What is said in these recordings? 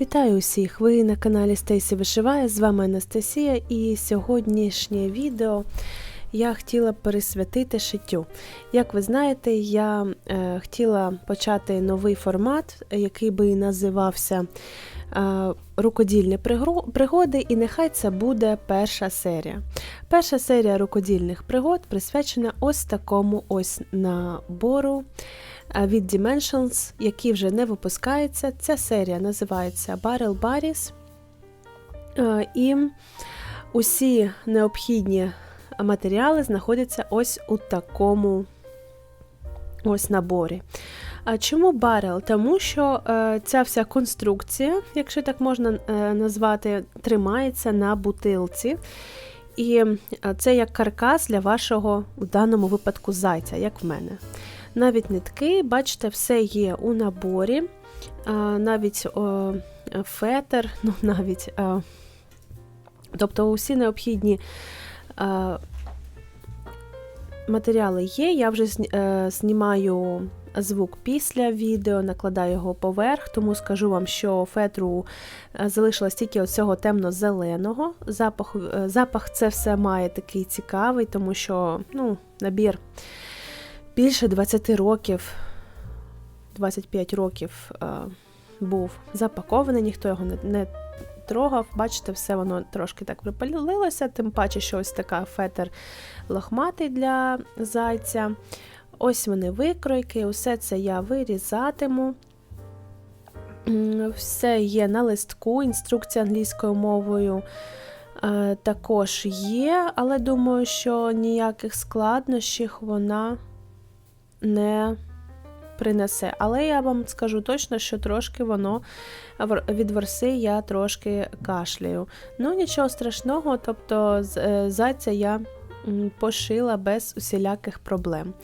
Вітаю усіх! Ви на каналі Стейсі Вишиває. З вами Анастасія, і сьогоднішнє відео я хотіла присвятити шиттю. Як ви знаєте, я е, хотіла почати новий формат, який би називався е, Рукодільні пригоди, і нехай це буде перша серія. Перша серія рукодільних пригод присвячена ось такому ось набору від Dimensions, який вже не випускається. Ця серія називається Barrel Barris. Е, І усі необхідні матеріали знаходяться ось у такому ось наборі. А чому барел? Тому що е, ця вся конструкція, якщо так можна е, назвати, тримається на бутилці. І це як каркас для вашого, у даному випадку, зайця, як в мене. Навіть нитки, бачите, все є у наборі, навіть о, фетр, ну навіть, тобто усі необхідні матеріали є. Я вже е, знімаю звук після відео, накладаю його поверх, тому скажу вам, що фетру е, залишилось тільки цього темно-зеленого. Запах, е, запах це все має такий цікавий, тому що ну, набір більше 20 років, 25 років е, був запакований, ніхто його не, трогав. Бачите, все воно трошки так припалилося, тим паче, що ось така фетр лохматий для зайця. Ось вони викройки, усе це я вирізатиму. Все є на листку, інструкція англійською мовою е, також є, але думаю, що ніяких складнощів вона не принесе. Але я вам скажу точно, що трошки воно від верси я трошки кашляю. Ну, нічого страшного, тобто е, зайця я пошила без усіляких проблем.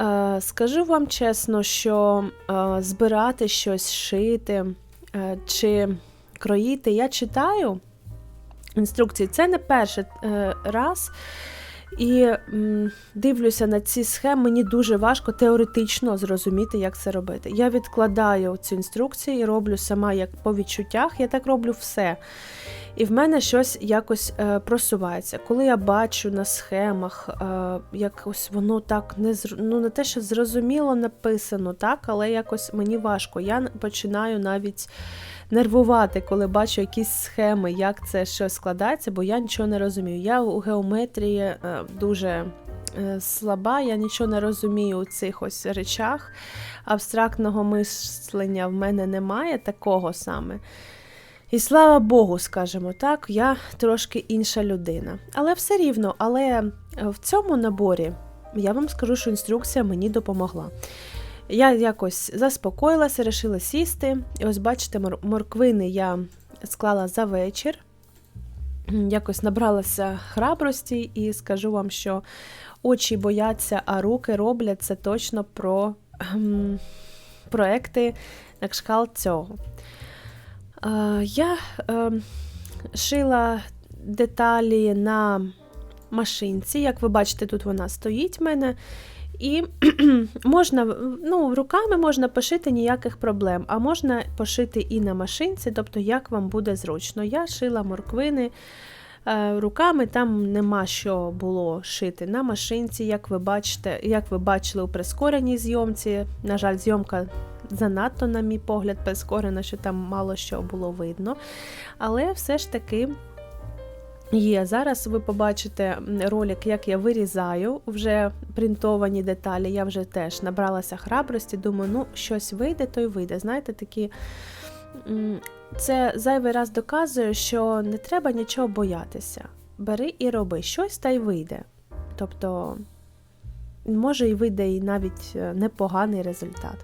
Е, Скажу вам чесно, що е, збирати щось, шити чи кроїти, я читаю інструкції. Це не перший раз. І м, дивлюся на ці схеми, мені дуже важко теоретично зрозуміти, як це робити. Я відкладаю цю інструкцію і роблю сама як по відчуттях, я так роблю все. І в мене щось якось е, просувається. Коли я бачу на схемах, е, якось воно так не ну, не те, що зрозуміло написано, так, але якось мені важко. Я починаю навіть нервувати, коли бачу якісь схеми, як це щось складається, бо я нічого не розумію. Я у геометрії е, дуже е, слаба, я нічого не розумію у цих ось речах. Абстрактного мислення в мене немає такого саме. І слава Богу, скажімо так, я трошки інша людина. Але все рівно, але в цьому наборі я вам скажу, що інструкція мені допомогла. Я якось заспокоїлася, вирішила сісти. І ось бачите, мор- морквини я склала за вечір. Якось набралася храбрості, і скажу вам, що очі бояться, а руки роблять це точно про ем, проекти на кшталт цього. Е, Я ем, шила деталі на машинці. Як ви бачите, тут вона стоїть в мене. І можна, ну, руками можна пошити ніяких проблем, а можна пошити і на машинці, тобто як вам буде зручно. Я шила морквини е, руками, там нема що було шити на машинці, як ви бачите, як ви бачили у прискореній зйомці. На жаль, зйомка занадто, на мій погляд, прискорена, що там мало що було видно. Але все ж таки. Є. Зараз ви побачите ролик, як я вирізаю вже принтовані деталі. Я вже теж набралася храбрості, думаю, ну щось вийде, то й вийде. Знаєте, такі. Це зайвий раз доказує, що не треба нічого боятися. Бери і роби щось та й вийде. Тобто, може, і вийде і навіть е, непоганий результат.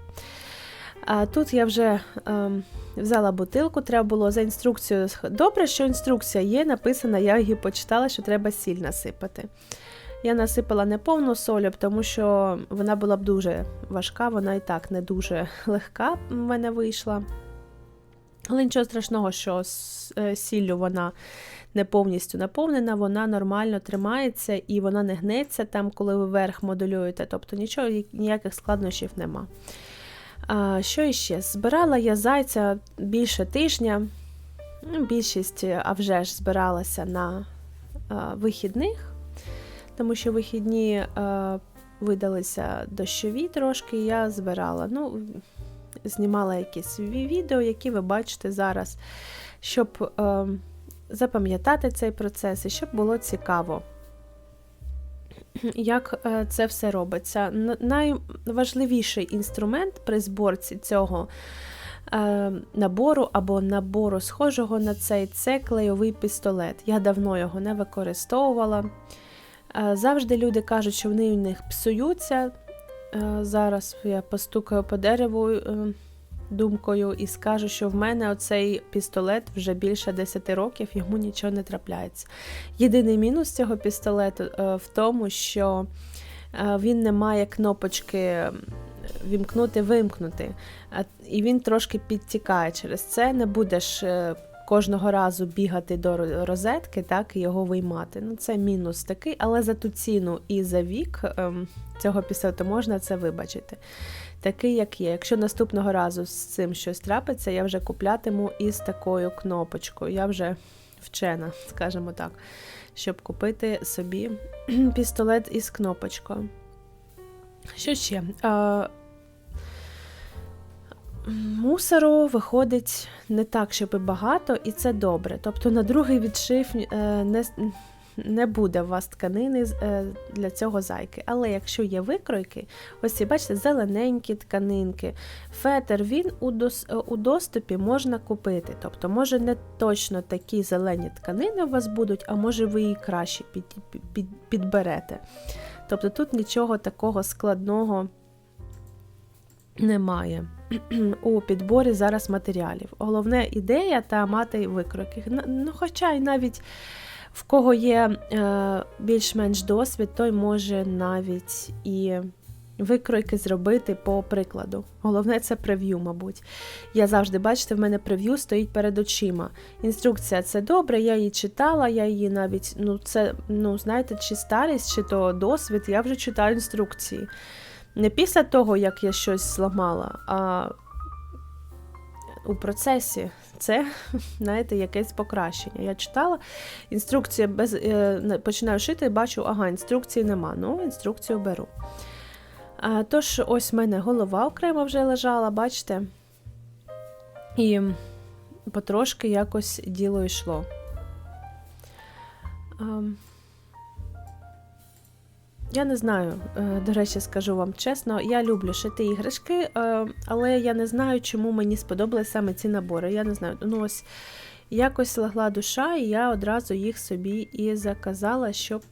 Тут я вже ем, взяла бутилку, треба було за інструкцією. Добре, що інструкція є, написана, я її почитала, що треба сіль насипати. Я насипала не повну соль, тому що вона була б дуже важка, вона і так не дуже легка в мене вийшла. Але нічого страшного, що е, сіллю вона не повністю наповнена, вона нормально тримається і вона не гнеться там, коли ви верх моделюєте. Тобто нічого, ніяких складнощів нема. А, Що іще? Збирала я зайця більше тижня. Ну, Більшість, а вже ж збиралася на а, вихідних, тому що вихідні а, видалися дощові трошки, я збирала. Ну, знімала якісь відео, які ви бачите зараз, щоб а, запам'ятати цей процес і щоб було цікаво. Як е, це все робиться? Найважливіший інструмент при зборці цього е, набору або набору схожого на цей це клейовий пістолет. Я давно його не використовувала. Е, завжди люди кажуть, що вони у них псуються. Зараз я постукаю по дереву думкою і скажу, що в мене оцей пістолет вже більше 10 років, йому нічого не трапляється. Єдиний мінус цього пістолету е, в тому, що е, він не має кнопочки вімкнути-вимкнути, і він трошки підтікає через це. Не будеш е, кожного разу бігати до розетки, так і його виймати. Ну, Це мінус такий, але за ту ціну і за вік ем, цього пістолету можна це вибачити такий, як є. Якщо наступного разу з цим щось трапиться, я вже куплятиму із такою кнопочкою. Я вже вчена, скажімо так, щоб купити собі пістолет із кнопочкою. Що ще? Мусору виходить не так, щоб і багато, і це добре. Тобто на другий відшив е, не не буде у вас тканини е, для цього зайки. Але якщо є викройки, ось ці, бачите, зелененькі тканинки, фетер він е, у доступі можна купити. Тобто, може, не точно такі зелені тканини у вас будуть, а може ви її краще під, під, підберете. Тобто тут нічого такого складного немає. У підборі зараз матеріалів. Головне ідея та мати викройки. Ну, Хоча й навіть в кого є е, більш-менш досвід, той може навіть і викройки зробити по прикладу. Головне це прев'ю, мабуть. Я завжди, бачите, в мене прев'ю стоїть перед очима. Інструкція це добре, я її читала, я її навіть, ну, це, ну, знаєте, чи старість, чи то досвід, я вже читаю інструкції. Не після того, як я щось зламала, а у процесі це, знаєте, якесь покращення. Я читала інструкція без е, починаю шити, бачу, ага, інструкції нема. Ну, інструкцію беру. А, Тож, ось в мене голова окремо вже лежала, бачите? І потрошки якось діло йшло. А, я не знаю, е, до речі, скажу вам чесно, я люблю шити іграшки, е, але я не знаю, чому мені сподобались саме ці набори. Я не знаю, ну ось якось легла душа, і я одразу їх собі і заказала, щоб.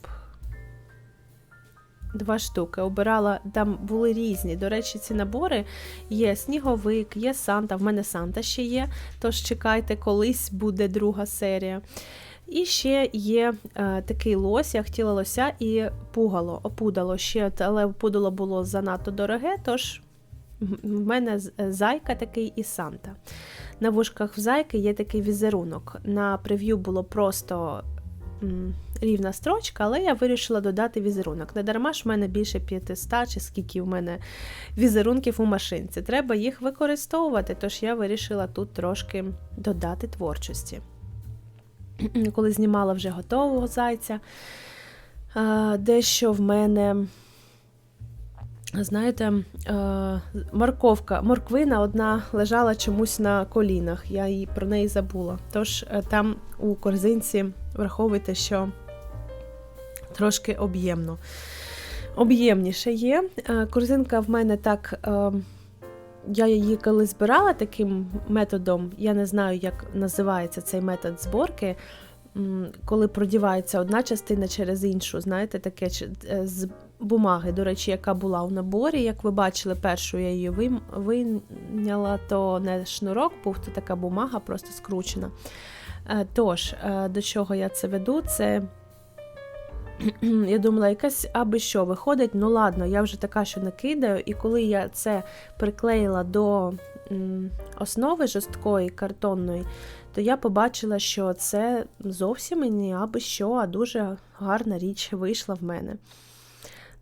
Два штуки обирала, там були різні. До речі, ці набори є сніговик, є Санта. В мене Санта ще є. Тож чекайте, колись буде друга серія. І ще є е, такий лось, я хотіла лося і пугало, опудало ще, але опудало було занадто дороге, тож в мене е, зайка такий і Санта. На вушках в зайки є такий візерунок. На прев'ю було просто м, рівна строчка, але я вирішила додати візерунок. Не дарма ж в мене більше 500 чи скільки в мене візерунків у машинці. Треба їх використовувати, тож я вирішила тут трошки додати творчості. коли знімала вже готового зайця. Дещо в мене, знаєте, морковка, морквина одна лежала чомусь на колінах, я її про неї забула. Тож е, там у корзинці враховуйте, що трошки об'ємно. Об'ємніше є. Корзинка в мене так е, я її коли збирала таким методом, я не знаю, як називається цей метод зборки, коли продівається одна частина через іншу, знаєте, таке е, з бумаги, до речі, яка була у наборі. Як ви бачили, першу я її вийняла, то не шнурок, був то така бумага, просто скручена. Е, тож, е, до чого я це веду, це я думала, якась аби що виходить, ну ладно, я вже така, що накидаю, і коли я це приклеїла до основи жорсткої картонної, то я побачила, що це зовсім не аби що, а дуже гарна річ вийшла в мене.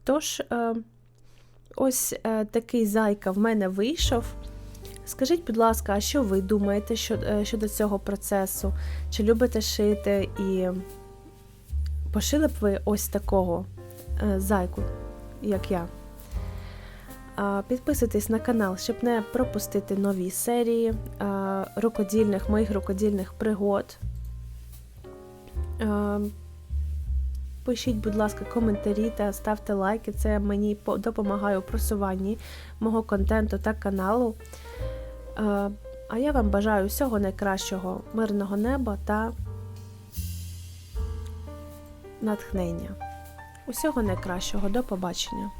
Тож, е, Ось е, такий зайка в мене вийшов. Скажіть, будь ласка, а що ви думаєте е, щодо цього процесу? Чи любите шити і пошили б ви ось такого е, зайку, як я? Підписуйтесь на канал, щоб не пропустити нові серії а, рукодільних, моїх рукодільних пригод. А, Пишіть, будь ласка, коментарі та ставте лайки. Це мені допомагає у просуванні мого контенту та каналу. Е, А я вам бажаю всього найкращого, мирного неба та натхнення. Усього найкращого, до побачення!